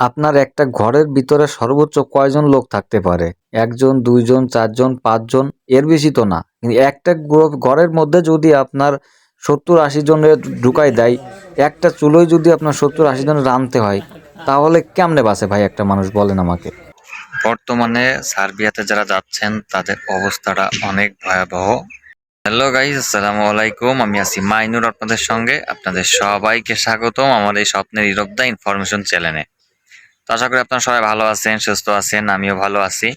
আপনার একটা ঘরের ভিতরে সর্বোচ্চ কয়জন লোক থাকতে পারে? একজন, দুইজন, চারজন, পাঁচজন? এর বেশি তো না। কিন্তু একটা ঘরের মধ্যে যদি আপনার সত্তর আশি জনের ঢুকাই দেয়, একটা চুলোয় যদি আপনার সত্তর আশি জনের রাঁধতে হয়, তাহলে কেমনে বাসে ভাই একটা মানুষ বলেন আমাকে? বর্তমানে সার্বিয়াতে যারা যাচ্ছেন, তাদের অবস্থাটা অনেক ভয়াবহ। হ্যালো গাইজ আসসালামু আলাইকুম। আমি আছি মাইনুর আপনাদের সঙ্গে। আপনাদের সবাইকে স্বাগতম আমার এই স্বপ্নের ইরবদা ইনফরমেশন চ্যানেলে। তো আশা করি আপনারা সবাই ভালো আছেন, সুস্থ আছেন, আমিও ভালো আছি।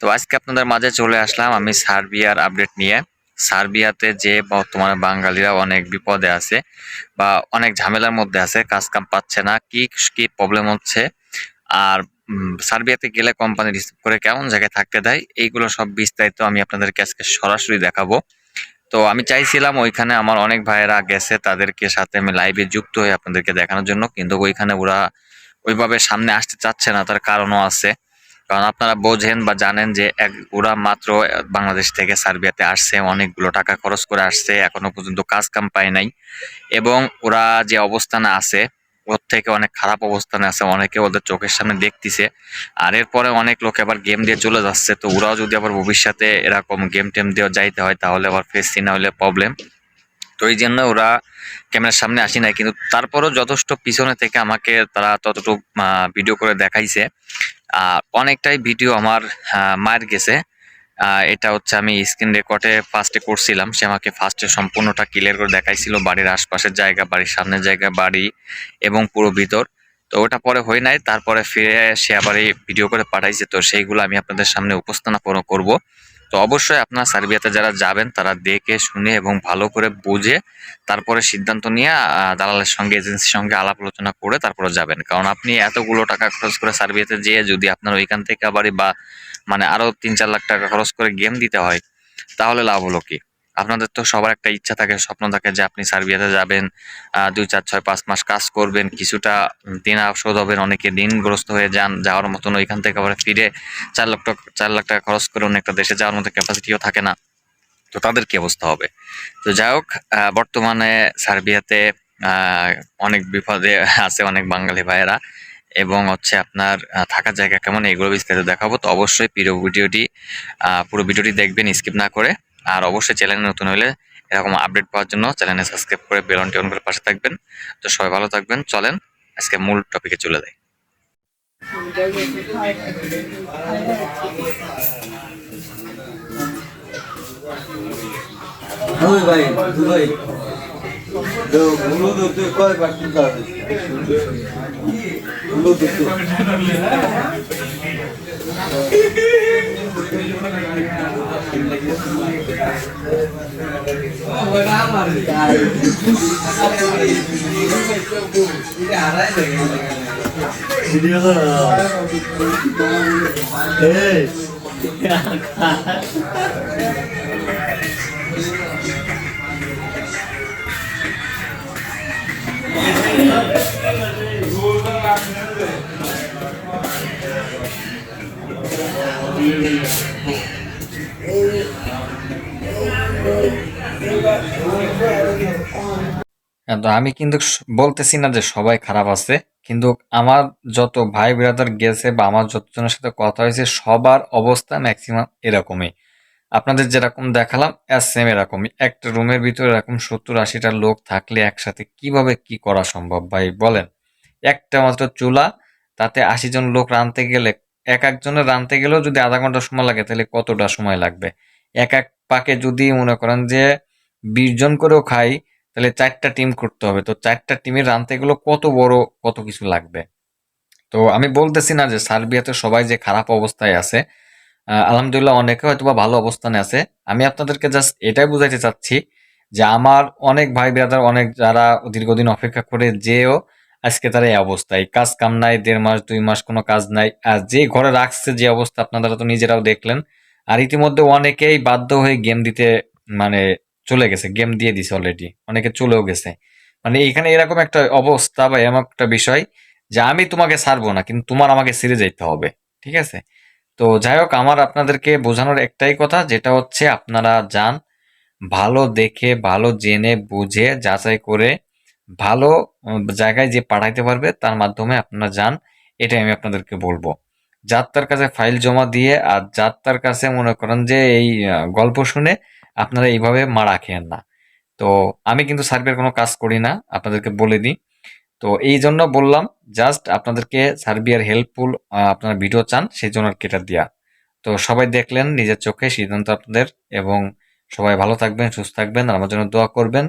তো আজকে আপনাদের মাঝে চলে আসলাম আমি সার্বিয়ার আপডেট নিয়ে। সার্বিয়াতে যে বর্তমানে বাঙালিরা অনেক বিপদে আছে বা অনেক ঝামেলার মধ্যে আছে, কাজ কাম পাচ্ছে না, কি কি প্রবলেম হচ্ছে, আর সার্বিয়াতে গেলে কোম্পানি রিসিভ করে কেমন জায়গায় থাকতে দেয়, এইগুলো সব বিস্তারিত আমি আপনাদেরকে আজকে সরাসরি দেখাবো। তো আমি চাইছিলাম ওইখানে আমার অনেক ভাইয়েরা গেছে, তাদেরকে সাথে আমি লাইভে যুক্ত হয়ে আপনাদেরকে দেখানোর জন্য, কিন্তু ওইখানে ওরা ওইভাবে সামনে আসতে চাচ্ছে না, তার কারণও আছে। কারণ আপনারা বোঝেন বা জানেন যে এক, ওরা মাত্র বাংলাদেশ থেকে সার্বিয়াতে আসছে, অনেকগুলো টাকা খরচ করে আসছে, এখনও পর্যন্ত কাজ কাম পায় নাই। এবং ওরা যে অবস্থানে আছে, ওর থেকে অনেক খারাপ অবস্থানে আছে, অনেকে ওদের চোখের সামনে দেখতেছে। আর এরপরে অনেক লোক আবার গেম দিয়ে চলে যাচ্ছে, তো ওরাও যদি আবার ভবিষ্যতে এরকম গেম টেম দিয়ে যাইতে হয়, তাহলে আবার ফেস না হলে প্রবলেম তো এই জন্য ওরা ক্যামেরার সামনে আসি নাই, কিন্তু তারপরও যথেষ্ট পিছনে থেকে আমাকে তারা ততটুকু ভিডিও করে দেখাইছে। আর অনেকটাই ভিডিও আমার মায়ের গেছে। এটা হচ্ছে আমি স্ক্রিন রেকর্ডে ফার্স্টে করছিলাম। সে আমাকে ফার্স্টে সম্পূর্ণটা ক্লিয়ার করে দেখাইছিল, বাড়ির আশপাশের জায়গা, বাড়ির সামনের জায়গা, বাড়ি এবং পুরো ভিতর। তো ওটা পরে হয় নাই, তারপরে ফিরে সে আবার এই ভিডিও করে পাঠাইছে। তো সেইগুলো আমি আপনাদের সামনে উপস্থাপন করব। তো অবশ্যই আপনার সার্বিয়াতে যারা যাবেন, তারা দেখে, শুনে এবং ভালো করে বুঝে তারপরে সিদ্ধান্ত নিয়ে দালালের সঙ্গে, এজেন্সির সঙ্গে আলাপ আলোচনা করে তারপরে যাবেন। কারণ আপনি এতগুলো টাকা খরচ করে সার্বিয়াতে যেয়ে যদি আপনার ওইখান থেকে আবারই বা মানে আরও তিন চার লাখ টাকা খরচ করে গেম দিতে হয়, তাহলে লাভ হলো কি? আপনাদের তো সবার একটা ইচ্ছা থাকে, স্বপ্ন থাকে যে আপনি সার্বিয়াতে যাবেন দুই, চার, ছয়, পাঁচ মাস কাজ করবেন, কিছুটা দিন শোধ হবেন, অনেকে ঋণগ্রস্ত হয়ে যান, যাওয়ার মতন ওইখান থেকে আবার ফিরে চার লাখ টাকা চার লাখ টাকা খরচ করে অন্য একটা দেশে যাওয়ার মতো ক্যাপাসিটিও থাকে না। তো তাদের কি অবস্থা হবে? তো যাই হোক বর্তমানে সার্বিয়াতে অনেক বিপদে আছে অনেক বাঙালি ভাইয়েরা এবং হচ্ছে আপনার থাকার জায়গা কেমন এগুলো বিস্তারিত দেখাবো। তো অবশ্যই পুরো ভিডিওটি পুরো ভিডিওটি দেখবেন, স্কিপ না করে। আর অবশ্যই চ্যানেল নতুন হলে এরকম আপডেট পাওয়ার জন্য চ্যানেলে সাবস্ক্রাইব করে বেলনটি অন করে পাশে থাকবেন। তো সবাই ভালো থাকবেন। চলেন, আজকে মূল টপিকে চলে যাই। দুই ভাই কয় ধরতে ভিডিও এই হ্যাঁ, তো আমি কিন্তু বলতেছি না যে সবাই খারাপ আছে, কিন্তু আমার যত ভাই ব্রাদার গেছে বা আমার যতজনের সাথে কথা হয়েছে, সবার অবস্থা ম্যাক্সিমাম এরকমই। আপনাদের যেরকম দেখালাম সেম এরকমই। একটা রুমের ভিতরে এরকম সত্তর আশিটা লোক থাকলে একসাথে কীভাবে কি করা সম্ভব ভাই, বলেন? একটা মাত্র চুলা, তাতে আশি জন লোক রাঁধতে গেলে এক একজনের রাঁধতে গেলেও যদি আধা ঘণ্টা সময় লাগে, তাহলে কতটা সময় লাগবে? এক এক পাকে যদি মনে করেন যে বিশ জন করেও খাই, তাহলে চারটা টিম করতে হবে। তো চারটা টিমের রানতে গেলেও কত বড় কত কিছু লাগবে? তো আমি বলতেছি না যে সার্বিয়াতে সবাই যে খারাপ অবস্থায় আছে আলহামদুলিল্লাহ অনেকে হয়তো বা ভালো অবস্থানে আছে। আমি আপনাদেরকে জাস্ট এটাই বুঝাইতে চাচ্ছি যে আমার অনেক ভাই ব্রাদার অনেক যারা দীর্ঘদিন অপেক্ষা করে যেও আজকে তারা এই অবস্থায় কাজ কাম নাই, দেড় মাস, দুই মাস কোনো কাজ নাই। আর যে ঘরে রাখছে যে অবস্থা, আপনারা তো নিজেরাও দেখলেন। আর ইতিমধ্যে অনেকেই বাধ্য হয়ে গেম দিতে মানে চলে গেছে গেম দিয়ে দিছে অলরেডি অনেকে চলেও গেছে। মানে এখানে এরকম একটা অবস্থা বা এমন একটা বিষয় যে আমি তোমাকে ছাড়বো না, কিন্তু তোমার আমাকে ছেড়ে যেতে হবে। ঠিক আছে? তো যাই হোক, আমার আপনাদেরকে বোঝানোর একটাই কথা, যেটা হচ্ছে আপনারা যান ভালো দেখে, ভালো জেনে, বুঝে, যাচাই করে ভালো জায়গায় যে পাঠাইতে পারবে তার মাধ্যমে আপনারা যান, এটাই আমি আপনাদেরকে বলব। যার তার কাছে ফাইল জমা দিয়ে আর যার তার কাছে মনে করেন যে এই গল্প শুনে আপনারা এইভাবে মারা খেয়েন না। তো আমি কিন্তু সার্বিয়ার কোনো কাজ করি না, আপনাদেরকে বলে দিই। তো এই জন্য বললাম, জাস্ট আপনাদেরকে সার্বিয়ার হেল্পফুল আপনারা ভিডিও চান, সেই জন্য আর কি এটা দেওয়া তো সবাই দেখলেন, নিজের চোখে সিদ্ধান্ত আপনাদের এবং সবাই ভালো থাকবেন, সুস্থ থাকবেন আমার জন্য দোয়া করবেন।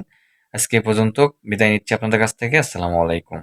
আজকে এ পর্যন্ত বিদায় নিচ্ছি আপনাদের কাছ থেকে। আসসালামু আলাইকুম।